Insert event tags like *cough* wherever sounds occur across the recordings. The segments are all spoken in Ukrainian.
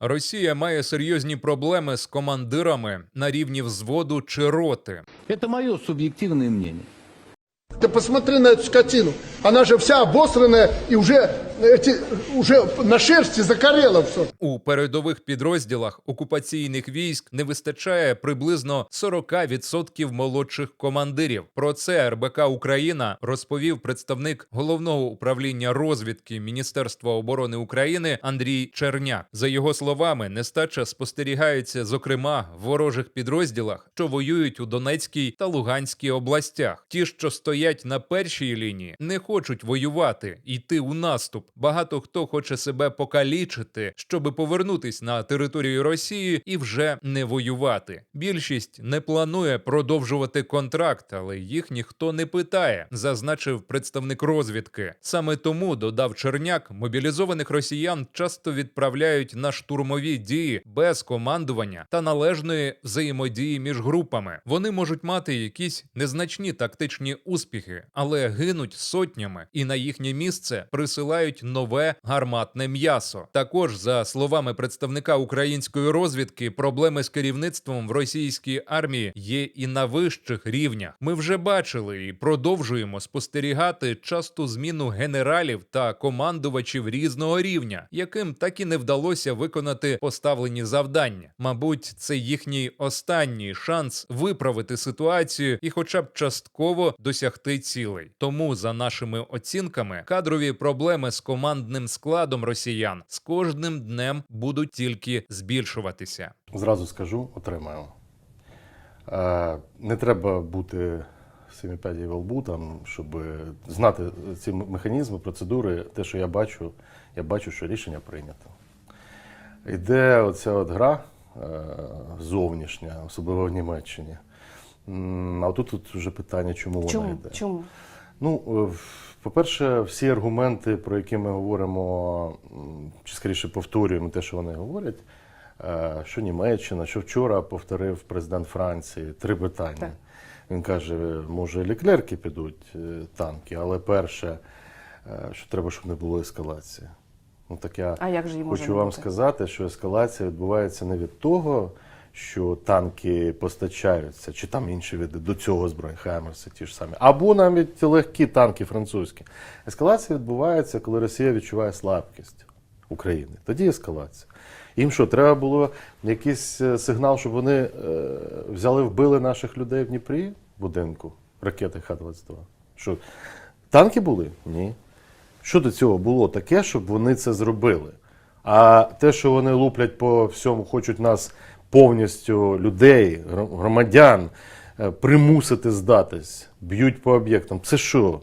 Росія має серйозні проблеми з командирами на рівні взводу чи роти. Это мое субъективное мнение. Ты посмотри на эту скотину. Она же вся обосранная и уже, эти, уже на шерсти закорела все. У передових підрозділах окупаційних військ не вистачає приблизно 40% молодших командирів. Про це РБК Україна розповів представник головного управління розвідки Міністерства оборони України Андрій Черняк. За його словами, нестача спостерігається зокрема в ворожих підрозділах, що воюють у Донецькій та Луганській областях. Ті, що стоять на першій лінії, не хочуть воювати, йти у наступ. Багато хто хоче себе покалічити, щоби повернутись на територію Росії і вже не воювати. Більшість не планує продовжувати контракт, але їх ніхто не питає, зазначив представник розвідки. Саме тому додав Черняк, мобілізованих росіян часто відправляють на штурмові дії без командування та належної взаємодії між групами. Вони можуть мати якісь незначні тактичні успіхи, але гинуть сотнями, і на їхнє місце присилають нове гарматне м'ясо. Також, за словами представника української розвідки, проблеми з керівництвом в російській армії є і на вищих рівнях. Ми вже бачили і продовжуємо спостерігати часту зміну генералів та командувачів різного рівня, яким так і не вдалося виконати поставлені завдання. Мабуть, це їхній останній шанс виправити ситуацію і, хоча б частково досягти цілей. Тому, за нашими оцінками, кадрові проблеми з командним складом росіян з кожним днем будуть тільки збільшуватися. Зразу скажу, отримаємо. Е, Не треба бути семипядій во лбу, там, щоб знати ці механізми, процедури. Те, що я бачу, я бачу, що рішення прийнято. Йде оця от гра е, зовнішня, особливо в Німеччині. А тут, тут вже питання, чому вона йде. Чому? Ну, е, по-перше, всі аргументи, про які ми говоримо, чи скоріше повторюємо те, що вони говорять, е, що Німеччина, що вчора повторив президент Франції, три питання. Так. Він каже, може, ліклерки підуть е, танки, але перше, що треба, щоб не було ескалації. Ну, так я А як же її хочу вам бути? сказати, що ескалація відбувається не від того, що танки постачаються, чи там інші види до цього озброєння, Хаймерси ті ж самі, або навіть легкі танки французькі. Ескалація відбувається, коли Росія відчуває слабкість України. Тоді ескалація. Їм що, треба було якийсь е, сигнал, щоб вони е, взяли, вбили наших людей в Дніпрі, будинку, ракети Х-22? Що, танки були? Ні. Що до цього було таке, щоб вони це зробили? А те, що вони луплять по всьому, хочуть нас повністю людей, громадян е, примусити здатись, б'ють по об'єктам. Це що?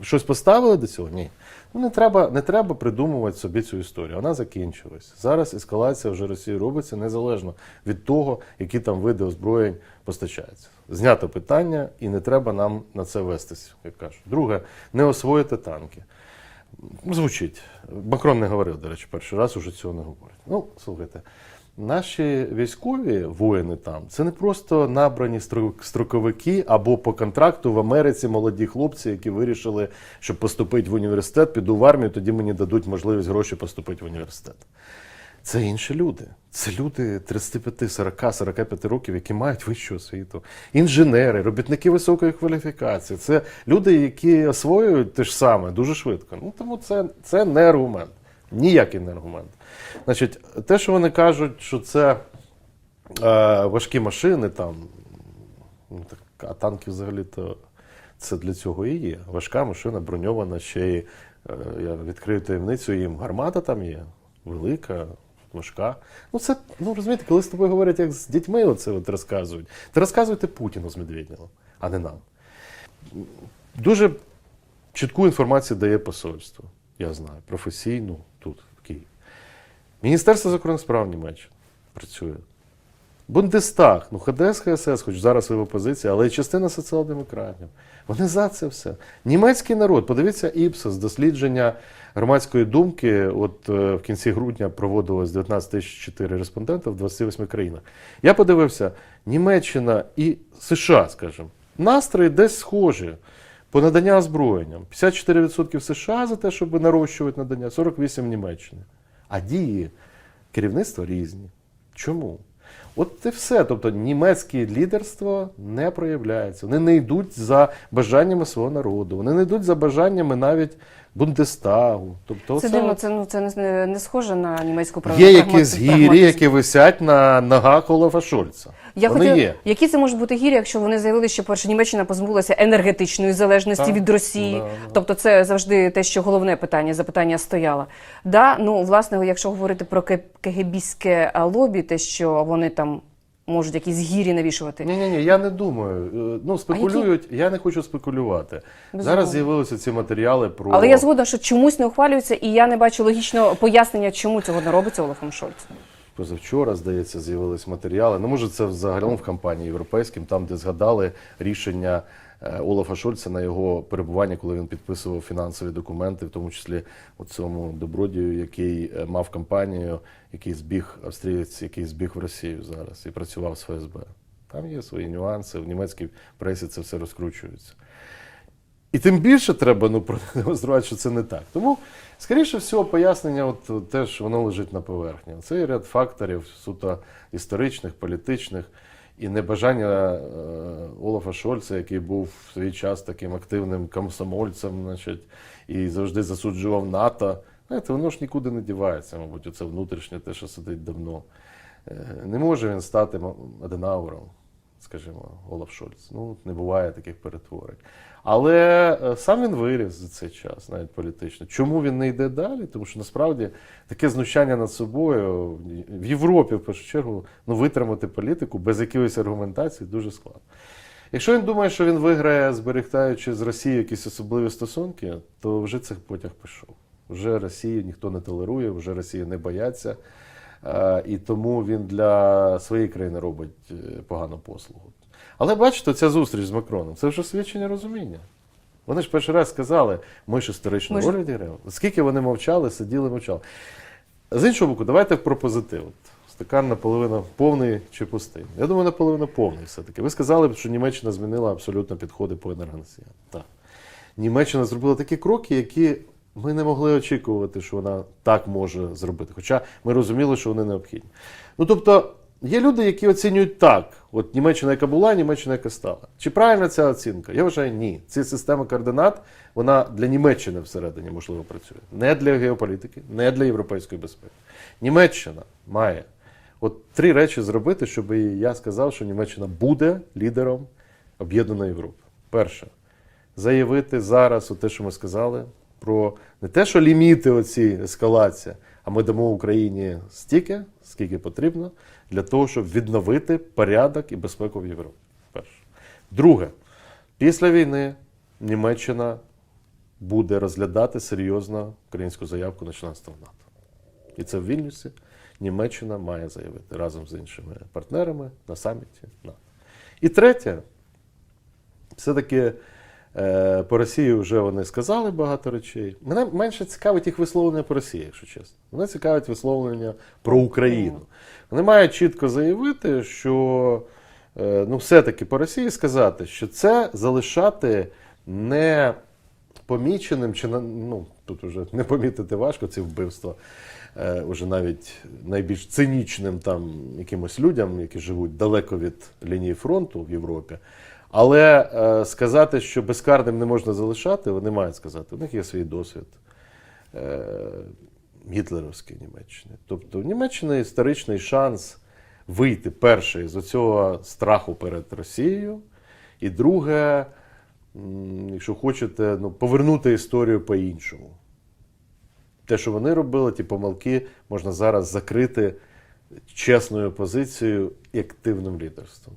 Щось поставили до цього? Ні. Ну, не треба, не треба придумувати собі цю історію. Вона закінчилась. Зараз ескалація вже Росії робиться незалежно від того, які там види озброєнь постачаються. Знято питання, і не треба нам на це вестись, як кажуть. Друге, не освоїти танки. Звучить. Макрон не говорив, до речі, перший раз уже цього не говорить. Ну, слухайте, наші військові воїни там це не просто набрані строковики або по контракту в Америці молоді хлопці, які вирішили, щоб поступити в університет, піду в армію, тоді мені дадуть можливість гроші поступити в університет. Це інші люди. Це люди 35, 40, 45 років, які мають вищу освіту. Інженери, робітники високої кваліфікації. Це люди, які освоюють те ж саме дуже швидко. Ну тому це, це не аргумент. Ніякий не аргумент. Значить, те, що вони кажуть, що це е, важкі машини, там, ну, так, а танки взагалі-то це для цього і є. Важка машина броньована ще й, е, я відкрию таємницю, їм гармата там є, велика, важка. Ну, це, ну розумієте, коли з тобою говорять, як з дітьми оце от розказують, то розказуйте Путіну з Медведєвим, а не нам. Дуже чітку інформацію дає посольство, я знаю, професійну. Міністерство закордонних справ Німеччини працює. Бундестаг, ну ХДС, ХСС, хоч зараз ви в опозиції, але і частина соціал-демократів. Вони за це все. Німецький народ, подивіться Іпсос, дослідження громадської думки. От е, в кінці грудня проводилось 19 тисяч 4 респондента в 28 країнах. Я подивився, Німеччина і США, скажімо, настрої десь схожі по надання озброєнням. 54% США за те, щоб нарощувати надання, 48% Німеччини. А дії керівництва різні. Чому? От і все. Тобто німецьке лідерство не проявляється. Вони не йдуть за бажаннями свого народу, вони не йдуть за бажаннями навіть Бундестагу. Тобто, Це дивно, це, ну, це не, не схоже на німецьку правду. є якісь гірі, які висять на ногах Олафа Шольца. Я вони хотіла, є. які це можуть бути гірі, якщо вони заявили, що перше Німеччина позбулася енергетичної залежності Так. від Росії. Да. Тобто, це завжди те, що головне питання, запитання стояло. Да, ну власне, якщо говорити про ке- лобі, те, що вони там можуть якісь гірі навішувати. Ні, ні, ні, я не думаю. Е, Ну, спекулюють, я не хочу спекулювати. Безумовно. Зараз з'явилися ці матеріали про. Але я згодна, що чомусь не ухвалюється, і я не бачу логічного пояснення, чому цього не робиться Олафом Шольцем. позавчора, здається, з'явились матеріали. Ну, може, це взагалом в кампанії європейським, там, де згадали рішення Олафа Шольца на його перебування, коли він підписував фінансові документи, в тому числі у цьому добродію, який е, мав кампанію, який збіг австрієць, який збіг в Росію зараз і працював з ФСБ. Там є свої нюанси. В німецькій пресі це все розкручується. І тим більше треба ну, *laughs* продемонструвати, що це не так. Тому, скоріше всього, пояснення от теж воно лежить на поверхні. Це ряд факторів суто історичних, політичних і небажання е, Олафа Шольца, який був в свій час таким активним комсомольцем, значить, і завжди засуджував НАТО. Знаєте, воно ж нікуди не дівається, мабуть, оце внутрішнє те, що сидить давно. Е, Не може він стати Аденауром, скажімо, Олаф Шольц. Ну, не буває таких перетворень. Але е, сам він виріс за цей час, навіть політично. Чому він не йде далі? Тому що насправді таке знущання над собою в Європі, в першу чергу, ну, витримати політику без якоїсь аргументації дуже складно. Якщо він думає, що він виграє, зберігаючи з Росією якісь особливі стосунки, то вже цей потяг пішов. Вже Росію ніхто не толерує, вже Росію не бояться. Е, І тому він для своєї країни робить е, погану послугу. Але бачите, ця зустріч з Макроном це вже свідчення розуміння. Вони ж перший раз сказали, ми ж історичну Ми роль відіграємо. Скільки вони мовчали, сиділи, мовчали. З іншого боку, давайте про позитив. Стакан наполовину повний чи пустий. Я думаю, наполовину повний все-таки. Ви сказали, що Німеччина змінила абсолютно підходи по енергоносіям. Так. Німеччина зробила такі кроки, які ми не могли очікувати, що вона так може зробити. Хоча ми розуміли, що вони необхідні. Ну тобто, є люди, які оцінюють так: от Німеччина, яка була, Німеччина, яка стала. Чи правильна ця оцінка? Я вважаю, ні. Ця система координат, вона для Німеччини всередині, можливо, працює. Не для геополітики, не для європейської безпеки. Німеччина має от три речі зробити, щоб я сказав, що Німеччина буде лідером об'єднаної Європи. Перше, заявити зараз те, що ми сказали, про не те, що ліміти оці ескалація, а ми дамо Україні стільки, скільки потрібно, для того, щоб відновити порядок і безпеку в Європі. Перше. Друге, після війни Німеччина буде розглядати серйозно українську заявку на членство в НАТО. І це в Вільнюсі Німеччина має заявити разом з іншими партнерами на саміті НАТО. І третє, все-таки по Росії вже вони сказали багато речей. Мене менше цікавить їх висловлення по Росії, якщо чесно. Мене цікавить висловлення про Україну. Вони мають чітко заявити, що е, ну, все-таки по Росії сказати, що це залишати не поміченим, чи ну, тут вже не помітити важко ці вбивства. Е, уже навіть найбільш цинічним там якимось людям, які живуть далеко від лінії фронту в Європі. Але е, сказати, що безкарним не можна залишати, вони мають сказати. У них є свій досвід е, гітлерівської Німеччини. Тобто в Німеччини історичний шанс вийти перший з цього страху перед Росією. І друге, якщо хочете, ну, повернути історію по-іншому. Те, що вони робили, ті помилки, можна зараз закрити чесною позицією і активним лідерством.